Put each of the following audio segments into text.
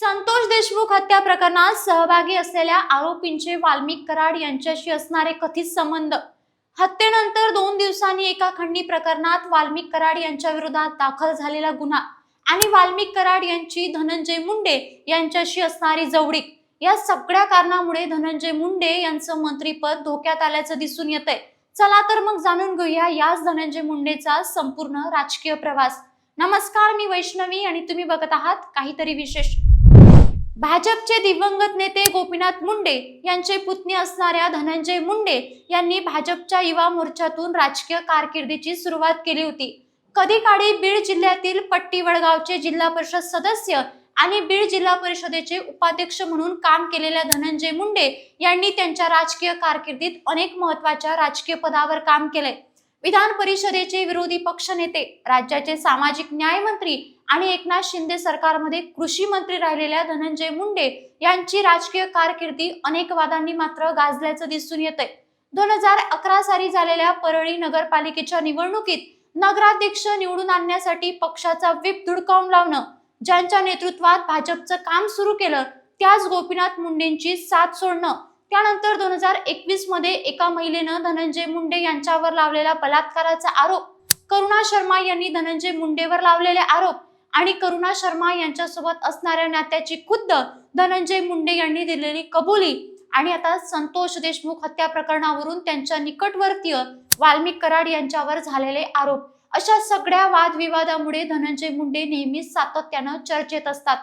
संतोष देशमुख हत्या प्रकरणात सहभागी असलेल्या आरोपींचे वाल्मिक कराड यांच्याशी असणारे कथित संबंध. हत्येनंतर दोन दिवसांनी एका खंडणी प्रकरणात वाल्मिक कराड यांच्या विरोधात दाखल झालेला गुन्हा आणि वाल्मिक कराड यांची धनंजय मुंडे यांच्याशी असणारी जवळीक. या सगळ्या कारणामुळे धनंजय मुंडे यांचं मंत्रीपद धोक्यात आल्याचं दिसून येत आहे चला तर मग जाणून घेऊया याच धनंजय मुंडेचा संपूर्ण राजकीय प्रवास. नमस्कार मी वैष्णवी आणि तुम्ही बघत आहात काहीतरी विशेष. भाजपचे दिवंगत नेते गोपीनाथ मुंडे यांचे पुतणी असणाऱ्या धनंजय मुंडे यांनी भाजपच्या युवा मोर्चातून राजकीय कारकिर्दीची सुरुवात केली होती. कधी काळी बीड जिल्ह्यातील पट्टी वडगावचे जिल्हा परिषद सदस्य आणि बीड जिल्हा परिषदेचे उपाध्यक्ष म्हणून काम केलेल्या धनंजय मुंडे यांनी त्यांच्या राजकीय कारकिर्दीत अनेक महत्त्वाच्या राजकीय पदावर काम केले. विधान परिषदेचे विरोधी पक्षनेते राज्याचे सामाजिक न्याय मंत्री आणि एकनाथ शिंदे सरकारमध्ये कृषी मंत्री राहिलेल्या धनंजय मुंडे यांची राजकीय कारकिर्दी अनेक वादांनी मात्र गाजल्याचं दिसून येत आहे दोन हजार अकरा साली झालेल्या परळी नगरपालिकेच्या निवडणुकीत नगराध्यक्ष निवडून आणण्यासाठी पक्षाचा व्हीप धुडकावून लावणं ज्यांच्या नेतृत्वात भाजपचं काम सुरू केलं त्याच गोपीनाथ मुंडेंची साथ सोडणं त्यानंतर दोन हजार एकवीसमध्ये एका महिलेनं धनंजय मुंडे यांच्यावर लावलेला बलात्काराचा आरोप करुणा शर्मा यांनी धनंजय मुंडेवर लावलेले आरोप आणि करुणा शर्मा यांच्यासोबत असणाऱ्या नात्याची खुद्द धनंजय मुंडे यांनी दिलेली कबुली आणि आता संतोष देशमुख हत्या प्रकरणावरून त्यांच्या निकटवर्तीय वाल्मिक कराड यांच्यावर झालेले आरोप. अशा सगळ्या वादविवादामुळे धनंजय मुंडे नेहमीच सातत्यानं चर्चेत असतात.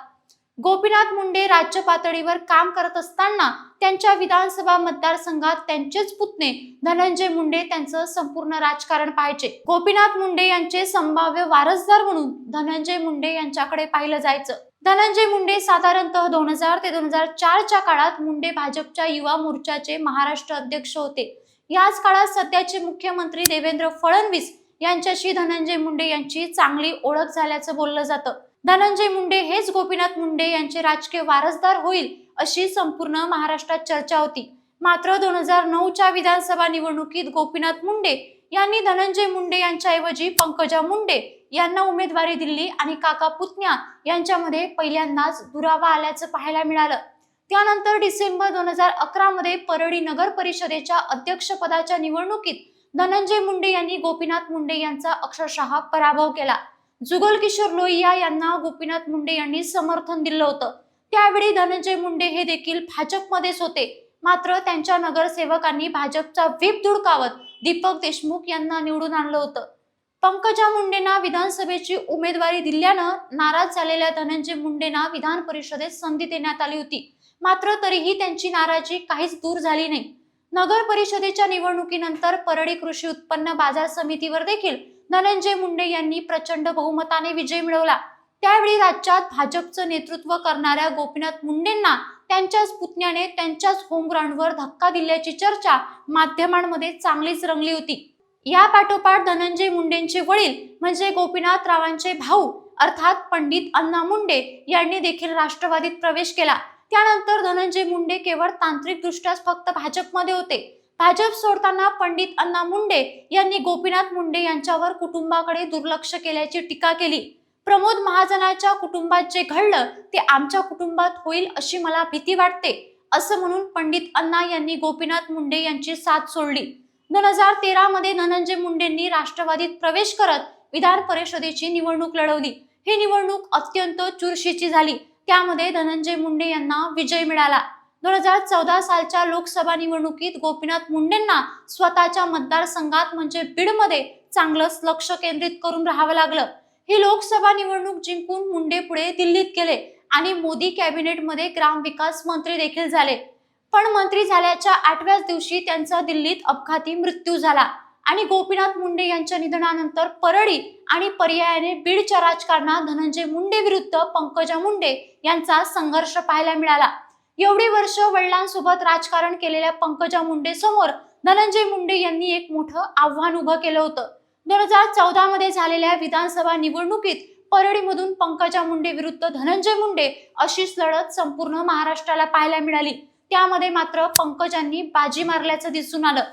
गोपीनाथ मुंडे राज्य पातळीवर काम करत असताना त्यांच्या विधानसभा मतदारसंघात त्यांचेच पुतणे धनंजय मुंडे त्यांचं संपूर्ण राजकारण पाहायचे. गोपीनाथ मुंडे यांचे संभाव्य वारसदार म्हणून धनंजय मुंडे यांच्याकडे पाहिलं जायचं. धनंजय मुंडे साधारणतः दोन हजार ते दोन हजार चारच्या काळात मुंडे भाजपच्या युवा मोर्चाचे महाराष्ट्र अध्यक्ष होते. याच काळात सध्याचे मुख्यमंत्री देवेंद्र फडणवीस यांच्याशी धनंजय मुंडे यांची चांगली ओळख झाल्याचं बोललं जातं. धनंजय मुंडे हेच गोपीनाथ मुंडे यांचे राजकीय वारसदार होईल अशी संपूर्ण महाराष्ट्रात चर्चा होती. मात्र दोन हजार नऊच्या विधानसभा निवडणुकीत गोपीनाथ मुंडे यांनी धनंजय मुंडे यांच्याऐवजी पंकजा मुंडे यांना उमेदवारी दिली आणि काका पुतण्या यांच्यामध्ये पहिल्यांदाच दुरावा आल्याचं पाहायला मिळालं. त्यानंतर डिसेंबर दोन हजार अकरा मध्ये परळी नगर परिषदेच्या अध्यक्षपदाच्या निवडणुकीत धनंजय मुंडे यांनी गोपीनाथ मुंडे यांचा अक्षरशः पराभव केला. जुगल किशोर लोहिया यांना गोपीनाथ मुंडे यांनी समर्थन दिलं होतं. त्यावेळी धनंजय मुंडे हे देखील भाजपमध्येच होते. मात्र त्यांच्या नगरसेवकांनी भाजपचा व्हीप धुडकावत दीपक देशमुख यांना निवडून आणलं होतं. पंकजा मुंडेंना विधानसभेची उमेदवारी दिल्यानं नाराज झालेल्या धनंजय मुंडेंना विधान परिषदेत संधी देण्यात आली होती. मात्र तरीही त्यांची नाराजी काहीच दूर झाली नाही. नगर परिषदेच्या निवडणुकीनंतर परळी कृषी उत्पन्न बाजार समितीवर देखील धनंजय मुंडे यांनी प्रचंड बहुमताने विजय मिळवला. त्यावेळी राज्यात भाजपचं नेतृत्व करणाऱ्या गोपीनाथ मुंडेंना त्यांच्याच पुतण्याने त्यांच्याच होम ग्राउंडवर धक्का दिल्याची चर्चा माध्यमांमध्ये चांगलीच रंगली होती. या पाठोपाठ धनंजय मुंडेंचे वडील म्हणजे गोपीनाथ रावांचे भाऊ अर्थात पंडित अण्णा मुंडे यांनी देखील राष्ट्रवादीत प्रवेश केला. त्यानंतर धनंजय मुंडे केवळ तांत्रिकदृष्ट्याच फक्त भाजपमध्ये होते. भाजप सोडताना पंडित अण्णा मुंडे यांनी गोपीनाथ मुंडे यांच्यावर कुटुंबाकडे दुर्लक्ष केल्याची टीका केली. प्रमोद महाजनाच्या कुटुंबात जे घडलं ते आमच्या कुटुंबात होईल अशी मला भीती वाटते असं म्हणून पंडित अण्णा यांनी गोपीनाथ मुंडे यांची साथ सोडली. दोन हजार तेरा मध्ये धनंजय मुंडेंनी राष्ट्रवादीत प्रवेश करत विधान परिषदेची निवडणूक लढवली. ही निवडणूक अत्यंत चुरशीची झाली. त्यामध्ये धनंजय मुंडे यांना विजय मिळाला. दोन हजार चौदा सालच्या लोकसभा निवडणुकीत गोपीनाथ मुंडेंना स्वतःच्या मतदारसंघात म्हणजे बीडमध्ये चांगलंच लक्ष केंद्रित करून राहावं लागलं. ही लोकसभा निवडणूक जिंकून मुंडे पुढे दिल्लीत गेले आणि मोदी कॅबिनेटमध्ये ग्रामविकास मंत्री देखील झाले. पण मंत्री झाल्याच्या आठव्याच दिवशी त्यांचा दिल्लीत अपघाती मृत्यू झाला आणि गोपीनाथ मुंडे यांच्या निधनानंतर परळी आणि पर्यायाने बीडच्या राजकारणात धनंजय मुंडे विरुद्ध पंकजा मुंडे यांचा संघर्ष पाहायला मिळाला. एवढी वर्ष वडिलांसोबत राजकारण केलेल्या पंकजा मुंडे समोर धनंजय मुंडे यांनी एक मोठं आव्हान उभं केलं होतं. दोन हजार चौदा मध्ये झालेल्या विधानसभा निवडणुकीत परळीमधून पंकजा मुंडे विरुद्ध धनंजय मुंडे अशीच लढत संपूर्ण महाराष्ट्राला पाहायला मिळाली. त्यामध्ये मात्र पंकजांनी बाजी मारल्याचं दिसून आलं.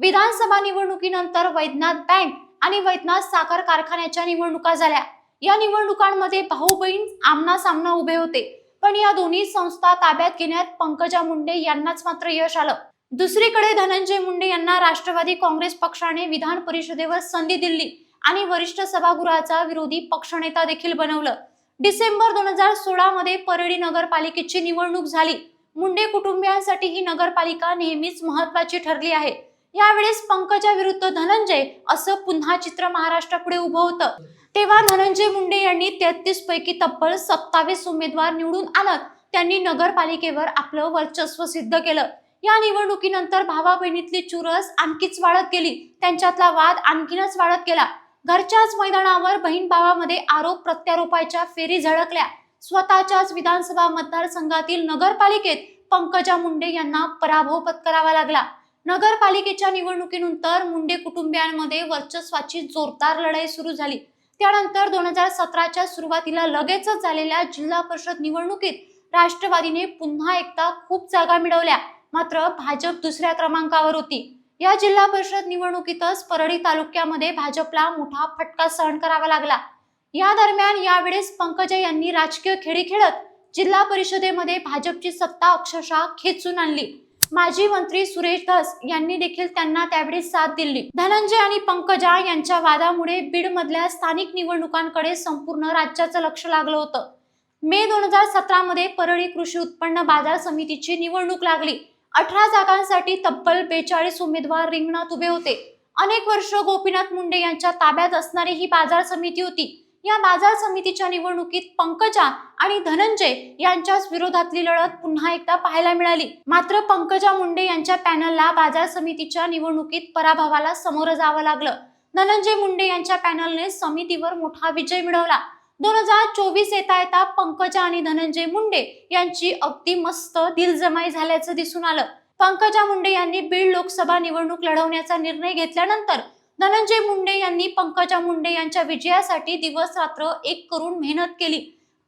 विधानसभा निवडणुकीनंतर वैद्यनाथ बँक आणि वैद्यनाथ साखर कारखान्याच्या निवडणुका झाल्या. या निवडणुकांमध्ये भाऊ बहीण आमना सामना उभे होते. पण या दोन्ही संस्था ताब्यात घेण्यात पंकजा मुंडे यांनाच मात्र यश आलं. दुसरीकडे धनंजय मुंडे यांना राष्ट्रवादी काँग्रेस पक्षाने विधान परिषदेवर संधी दिली आणि वरिष्ठ सभागृहाचा विरोधी पक्षनेता देखील बनवलं. डिसेंबर दोन हजार सोळा मध्ये परळी नगरपालिकेची निवडणूक झाली. मुंडे कुटुंबियांसाठी ही नगरपालिका नेहमीच महत्वाची ठरली आहे. यावेळेस पंकजा विरुद्ध धनंजय असं पुन्हा चित्र महाराष्ट्रापुढे उभं होतं. तेव्हा धनंजय मुंडे यांनी तेहतीस पैकी तब्बल सत्तावीस उमेदवार निवडून आणत त्यांनी नगरपालिकेवर आपलं वर्चस्व सिद्ध केलं. या निवडणुकीनंतर भावा बहिणीतली चुरस आणखीच वाढत गेली. त्यांच्यातला वाद आणखीनच वाढत गेला. घरच्याच मैदानावर बहीण भावामध्ये आरोप प्रत्यारोपाच्या फेरी झळकल्या. स्वतःच्याच विधानसभा मतदारसंघातील नगरपालिकेत पंकजा मुंडे यांना पराभव पत्करावा लागला. नगरपालिकेच्या निवडणुकीनंतर मुंडे कुटुंबियांमध्ये वर्चस्वाची जोरदार लढाई सुरू झाली. त्यानंतर दोन हजार सतराच्या सुरुवातीला लगेचच झालेल्या जिल्हा परिषद निवडणुकीत राष्ट्रवादीने पुन्हा एकदा खूप जागा मिळवल्या. मात्र भाजप दुसऱ्या क्रमांकावर होती. या जिल्हा परिषद निवडणुकीतच परळी तालुक्यामध्ये भाजपला मोठा फटका सहन करावा लागला. या दरम्यान यावेळेस पंकजा यांनी राजकीय खेळी खेळत जिल्हा परिषदेमध्ये भाजपची सत्ता अक्षरशः खेचून आणली. माजी मंत्री सुरेश धस यांनी देखील त्यांना त्यावेळी साथ दिली. धनंजय आणि पंकजा यांच्या वादामुळे बीड मधल्या स्थानिक निवडणुकांकडे संपूर्ण राज्याचं लक्ष लागलं होतं. मे दोन हजार सतरा मध्ये परळी कृषी उत्पन्न बाजार समितीची निवडणूक लागली. अठरा जागांसाठी तब्बल बेचाळीस उमेदवार रिंगणात उभे होते. अनेक वर्ष गोपीनाथ मुंडे यांच्या ताब्यात असणारी ही बाजार समिती होती. या बाजार समितीच्या निवडणुकीत पंकजा आणि धनंजय यांच्याच विरोधातली लढत पुन्हा एकदा पाहायला मिळाली. मात्र पंकजा मुंडे यांच्या पॅनलला बाजार समितीच्या निवडणुकीत पराभवाला समोर जावं लागलं. धनंजय मुंडे यांच्या पॅनलने समितीवर मोठा विजय मिळवला. दोन हजार चोवीस येता येता पंकजा आणि धनंजय मुंडे यांची अगदी मस्त दिलजमाई झाल्याचं दिसून आलं. पंकजा मुंडे यांनी बीड लोकसभा निवडणूक लढवण्याचा निर्णय घेतल्यानंतर धनंजय मुंडे यांनी पंकजा मुंडे यांच्या विजयासाठी दिवस रात्र एक करून मेहनत केली.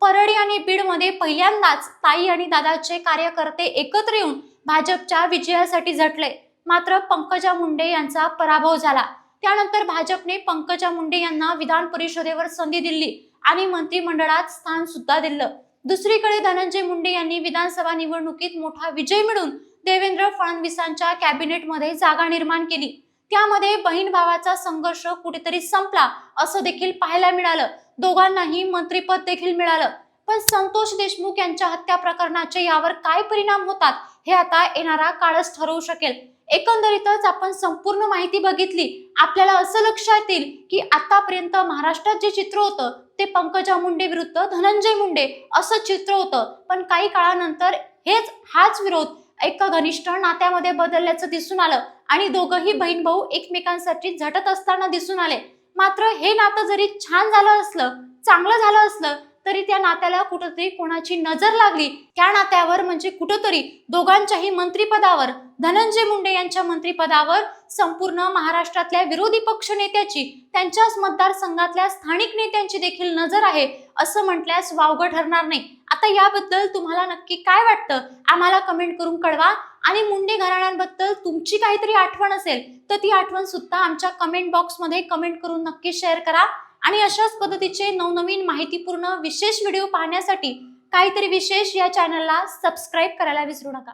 परळी आणि बीडमध्ये पहिल्यांदाच ताई आणि दादाचे कार्यकर्ते एकत्र येऊन भाजपच्या विजयासाठी झटले. मात्र पंकजा मुंडे यांचा पराभव झाला. त्यानंतर भाजपने पंकजा मुंडे यांना विधान परिषदेवर संधी दिली आणि मंत्रिमंडळात स्थान सुद्धा दिलं. दुसरीकडे धनंजय मुंडे यांनी विधानसभा निवडणुकीत मोठा विजय मिळून देवेंद्र फडणवीसांच्या कॅबिनेटमध्ये जागा निर्माण केली. त्यामध्ये बहीण भावाचा संघर्ष कुठेतरी संपला असं देखील पाहायला मिळालं. दोघांनाही मंत्रीपद देखील मिळालं. पण संतोष देशमुख यांच्या हत्या प्रकरणाचे यावर काय परिणाम होतात हे आता येणारा काळच ठरवू शकेल. एकंदरीतच आपण संपूर्ण माहिती बघितली. आपल्याला असं लक्षात येईल की आतापर्यंत महाराष्ट्रात जे चित्र होतं ते पंकजा मुंडे विरुद्ध धनंजय मुंडे असं चित्र होतं. पण काही काळानंतर हेच हाच विरोध. एक घनिष्ठ नात्यामध्ये बदलल्याचं दिसून आलं आणि दोघंही बहीण भाऊ एकमेकांसाठी झटत असताना दिसून आले. मात्र हे नातं जरी छान झालं असलं चांगलं झालं असलं तरी त्या नात्याला कुठंतरी कोणाची नजर लागली. त्या नात्यावर म्हणजे कुठंतरी दोघांच्याही मंत्रिपदावर धनंजय मुंडे यांच्या मंत्रिपदावर संपूर्ण महाराष्ट्रातल्या विरोधी पक्ष नेत्याची त्यांच्याच मतदारसंघातल्या स्थानिक नेत्यांची देखील नजर आहे असं म्हटल्यास वावगं ठरणार नाही. आता याबद्दल तुम्हाला नक्की काय वाटतं? आम्हाला कमेंट करून कळवा. आणि मुंडे घराण्यांबद्दल तुमची काहीतरी आठवण असेल तर ती आठवण सुद्धा आमच्या कमेंट बॉक्समध्ये कमेंट करून नक्की शेअर करा. आणि अशाच पद्धतीचे नवनवीन माहितीपूर्ण विशेष व्हिडिओ पाहण्यासाठी काहीतरी विशेष या चॅनलला सबस्क्राईब करायला विसरू नका.